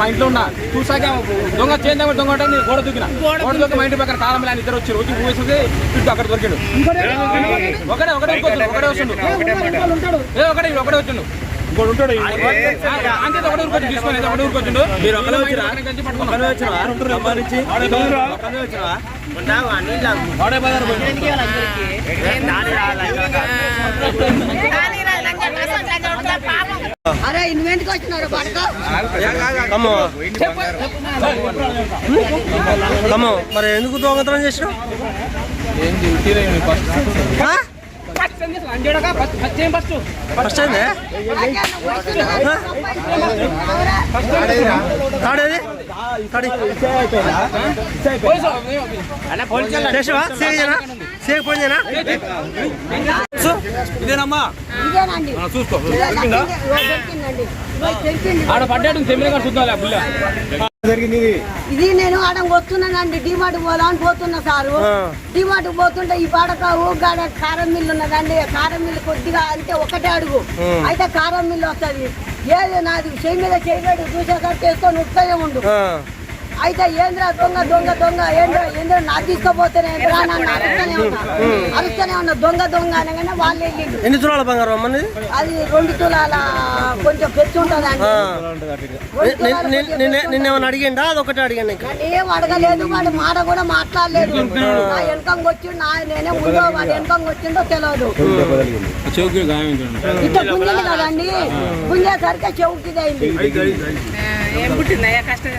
మా ఇంట్లో ఉన్నా. చూసాక దొంగ చేంజ్ అవ్వ దొంగ అంటే గోడ దూకిన. గోడ దూకి మా ఇంటి పక్కన కాలం ఆయన ఇద్దరు వచ్చారు వచ్చి చుట్టూ అక్కడ దొరికిండు. ఒకడే ఒకడే ఒకడే వస్తుండు. ఒకడే ఒకడే వచ్చిండు. ఇంకోటి ఉంటాడు అంతే ఒకటే ఊరుకొచ్చి తీసుకొని ఒకటే ఊరుకొచ్చిండు. మీరు వచ్చినా సంపాదించి? వచ్చినా వాడే బజార్. నువ్వెందుకు వచ్చినారు మరి ఎందుకు దొంగతనం చేసినావు? ఫస్ట్ అయిందే తాడేది? తాడి. చేసావా? ఫోన్ చేయనా? ఇదేనమ్మా? ఇదేనండి. చూసుకో. ఇదే. ఆడ పడ్డాడు చూద్దాం పుల్ల. నేను ఆడ వస్తున్నానండి డిమార్ట్ పోదామని పోతున్నా సారు. డిమార్ట్ పోతుంటే ఈ పాడక ఊగాడ కారం మిల్లు ఉన్నదండి. కారం మిల్లు కొద్దిగా అంటే ఒకటే అడుగు. అయితే కారం మిల్లు వస్తుంది. ఏది నాది? చెయ్యి మీద చేయబెట్టి చూసేసరికి చేసుకొని ఉత్తనే ఉండు. ఆ. అయితే ఏంద్రా దొంగ దొంగ దొంగ? ఏంద్రా ఏంద్రా? నా తీసుకుపోతేనే ఏంద్రా? నన్ను అరుస్తూనే ఉన్నా. అరుస్తూనే ఉన్నా. దొంగ దొంగ అనగానే వాళ్ళు వెళ్ళిండు ఎన్ని తులాల బంగారం అమ్మని అది రెండు తులాల కొంచెం పెచ్చు పెచ్చు నిన్నేమన్నా అడిగిండా? అదొకటే అడిగాను ఏం అడగలేదు. వాడు మాట కూడా మాట్లాడలేదు. నా వెనకంగా వచ్చిండు నా నేనే ముందో వాడు వెనకంగా వచ్చిండో తెలియదు ఇట్లా గుంజలు కదండి. గుంజేసరికి చెవుకి అయింది ఏం పుట్టిందయ్యా కష్టం